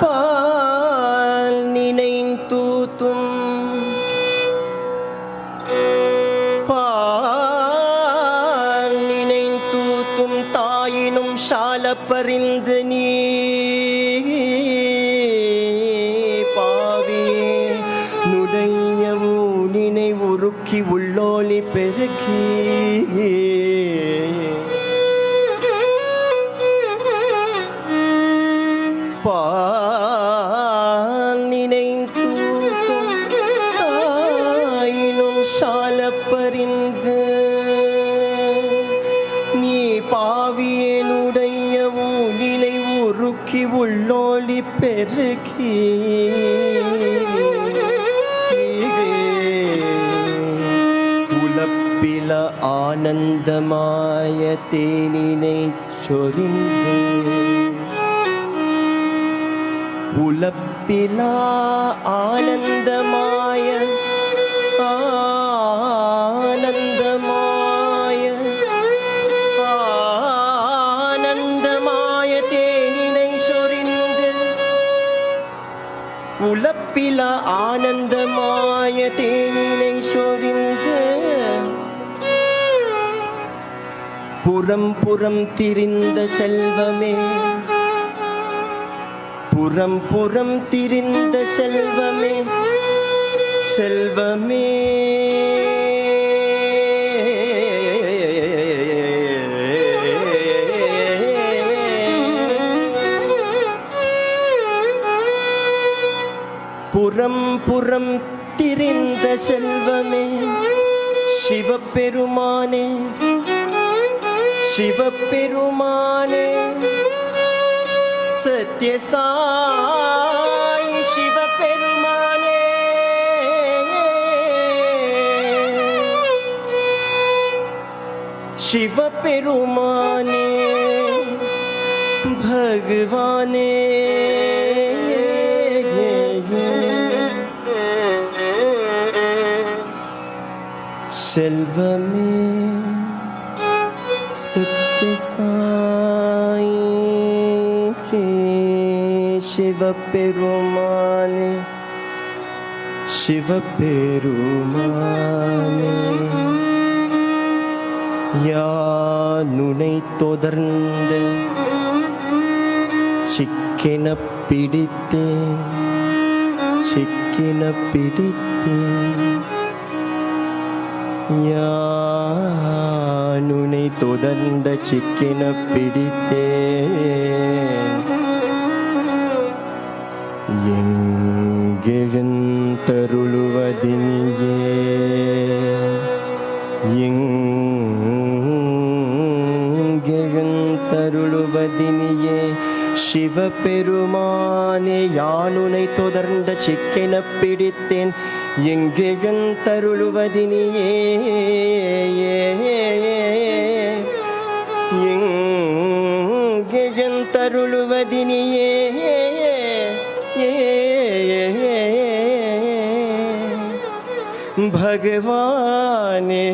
பால் நினைந்தூத்தும். பால் நினைந்தூத்தும் தாயினும் சால பறிந்து நீ பாவியே நுடைய ஊனினை உருக்கி உள்ளோலி பெருக்கி. பரிந்து நீ பாவியனுடைய ஊழிலை உருக்கி உள்ளோழி பெருக்கி. உலப்பில ஆனந்தமாய தேனினை சொரிந்து. உலப்பிலா ஆனந்தமாய உலப்பில ஆனந்தமாய தேனினை சொரிந்து புறம் புறம் திரிந்த செல்வமே. புறம் புறம் திரிந்த செல்வமே. செல்வமே. புறம் புறம் திரிந்த செல்வமே சிவபெருமானே சிவபெருமானே. சத்யசாய் சிவபெருமானே. சிவபெருமானே பகவானே. செல்வமே சத்யசாய் கே சிவபெருமானே சிவபெருமானே. யானுனை தொடர்ந்து சிக்கென பிடித்தேன் சிக்கென பிடித்தேன். யானுனை தொடர்ந்த சிக்கென பிடித்தேன். எங்கெழுந்தருளுவதினியே எங்க சிவபெருமானே யானுனை தொடர்ந்த சிக்கென பிடித்தேன். எங்கெழுந்தருளுவதினியே எங்கெழுந்தருளுவதினியே பகவானே